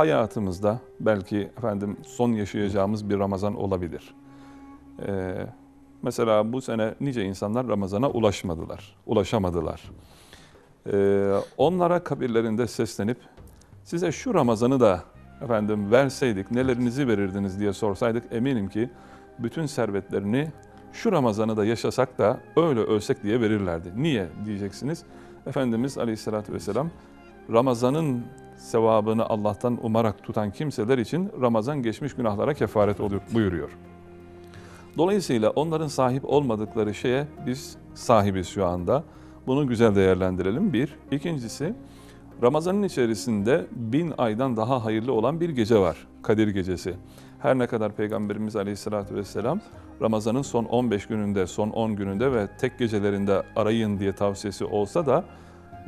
hayatımızda belki efendim son yaşayacağımız bir Ramazan olabilir. Ee, mesela bu sene nice insanlar Ramazan'a ulaşmadılar, ulaşamadılar. Ee, onlara kabirlerinde seslenip size şu Ramazan'ı da efendim verseydik nelerinizi verirdiniz diye sorsaydık eminim ki bütün servetlerini şu Ramazan'ı da yaşasak da öyle ölsek diye verirlerdi. Niye diyeceksiniz? Efendimiz Aleyhisselatü Vesselam Ramazan'ın sevabını Allah'tan umarak tutan kimseler için Ramazan geçmiş günahlara kefaret oluyor buyuruyor. Dolayısıyla onların sahip olmadıkları şeye biz sahibiz şu anda. Bunu güzel değerlendirelim. Bir. İkincisi Ramazan'ın içerisinde bin aydan daha hayırlı olan bir gece var. Kadir Gecesi. Her ne kadar Peygamberimiz Aleyhisselatü Vesselam Ramazan'ın son 15 gününde, son 10 gününde ve tek gecelerinde arayın diye tavsiyesi olsa da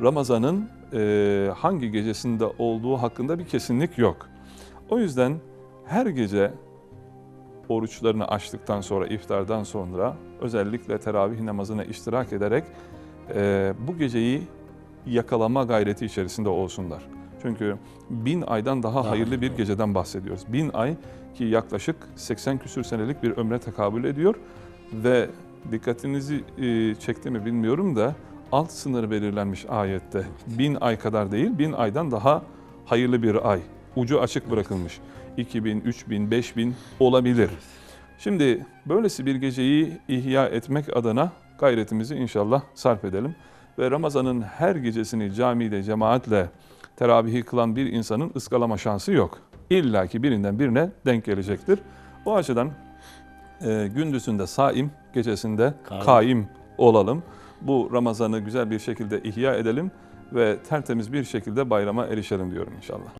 Ramazan'ın e, hangi gecesinde olduğu hakkında bir kesinlik yok. O yüzden her gece oruçlarını açtıktan sonra, iftardan sonra özellikle teravih namazına iştirak ederek e, bu geceyi yakalama gayreti içerisinde olsunlar. Çünkü bin aydan daha hayırlı bir geceden bahsediyoruz. Bin ay ki yaklaşık 80 küsür senelik bir ömre tekabül ediyor ve dikkatinizi e, çekti mi bilmiyorum da alt sınır belirlenmiş ayette. Bin ay kadar değil, bin aydan daha hayırlı bir ay. Ucu açık bırakılmış. 2000, 3000, 5000 olabilir. Şimdi böylesi bir geceyi ihya etmek adına gayretimizi inşallah sarf edelim. Ve Ramazan'ın her gecesini camide, cemaatle teravihi kılan bir insanın ıskalama şansı yok. İlla ki birinden birine denk gelecektir. O açıdan e, gündüzünde saim, gecesinde Kaim. kaim olalım. Bu Ramazan'ı güzel bir şekilde ihya edelim ve tertemiz bir şekilde bayrama erişelim diyorum inşallah.